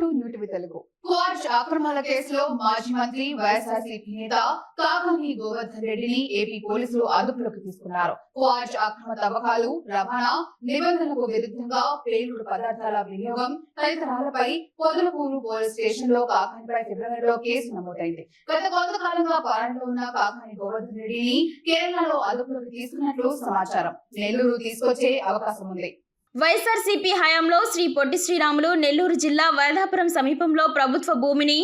To New TV Telugu. Quartz ఆక్రమణ కేసులో మాజీ మంత్రి వైఎస్ఆర్సీపీ నేత కాకాని గోవర్ధన్ రెడ్డిని ఏపీ పోలీసులు అదుపులోకి తీసుకున్నారు. క్వార్జ్ అక్రమ తవ్వకాలు రవాణా నిబంధనలకు విరుద్ధంగా పేలుడు పదార్థాల వినియోగం తదితరాలపై పొదలకూరు పోలీస్ స్టేషన్లో కాకానిపై ఫిబ్రవరిలో కేసు నమోదైంది. గత కొంతకాలంగా పాలనలో ఉన్న కాకాని గోవర్ధన్ రెడ్డిని కేరళలో అదుపులోకి తీసుకున్నట్లు సమాచారం. నెల్లూరు తీసుకొచ్చే అవకాశం ఉంది. వైఎస్ఆర్సీపీ హయాంలో శ్రీ పొట్టి శ్రీరాములు నెల్లూరు జిల్లా వరదాపురం సమీపంలో ప్రభుత్వ భూమిని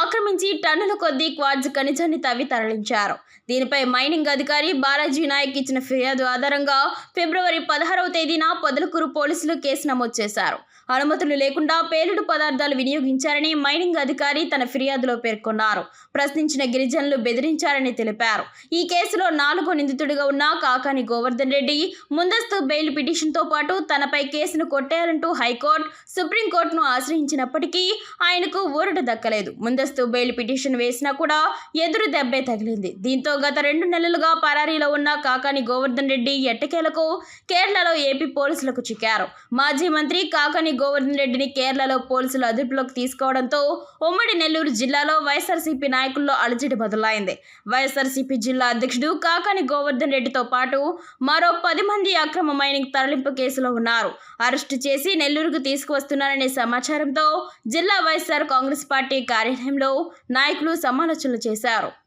ఆక్రమించి టన్నుల కొద్దీ క్వార్జ్ ఖనిజాన్ని తవ్వి తరలించారు. దీనిపై మైనింగ్ అధికారి బాలాజీ నాయక్ ఇచ్చిన ఫిర్యాదు ఆధారంగా ఫిబ్రవరి పదహారవ తేదీన పొదలకూరు పోలీసులు కేసు నమోదు చేశారు. అనుమతులు లేకుండా పేలుడు పదార్థాలు వినియోగించారని మైనింగ్ అధికారి తన ఫిర్యాదులో పేర్కొన్నారు. ప్రశ్నించిన గిరిజనులు బెదిరించారని తెలిపారు. ఈ కేసులో నాలుగో నిందితుడిగా ఉన్న కాకాని గోవర్ధన్ రెడ్డి ముందస్తు బెయిల్ పిటిషన్తో పాటు తన తనపై కేసును కొట్టారంటూ హైకోర్టు సుప్రీంకోర్టును ఆశ్రయించినప్పటికీ ఆయనకు ఊరట దక్కలేదు. ముందస్తు బెయిల్ పిటిషన్ వేసినా కూడా ఎదురు దెబ్బే తగిలింది. దీంతో గత రెండు నెలలుగా పరారీలో ఉన్న కాకాని గోవర్ధన్ రెడ్డి ఎట్టకేలకు కేరళలో ఏపీ పోలీసులకు చిక్కారు. మాజీ మంత్రి కాకాని గోవర్ధన్ రెడ్డిని కేరళలో పోలీసులు అదుపులోకి తీసుకోవడంతో ఉమ్మడి నెల్లూరు జిల్లాలో వైఎస్ఆర్సీపీ నాయకుల్లో అలజడి మొదలైంది. వైఎస్ఆర్సీపీ జిల్లా అధ్యక్షుడు కాకాని గోవర్ధన్ రెడ్డితో పాటు మరో పది మంది అక్రమ మైనింగ్ తరలింపు కేసులో ఉన్నారు అరెస్టు చేసి నెల్లూరుకు తీసుకువస్తున్నారనే సమాచారంతో జిల్లా వైఎస్ఆర్ కాంగ్రెస్ పార్టీ కార్యాలయంలో నాయకులు సమాలోచనలు చేశారు.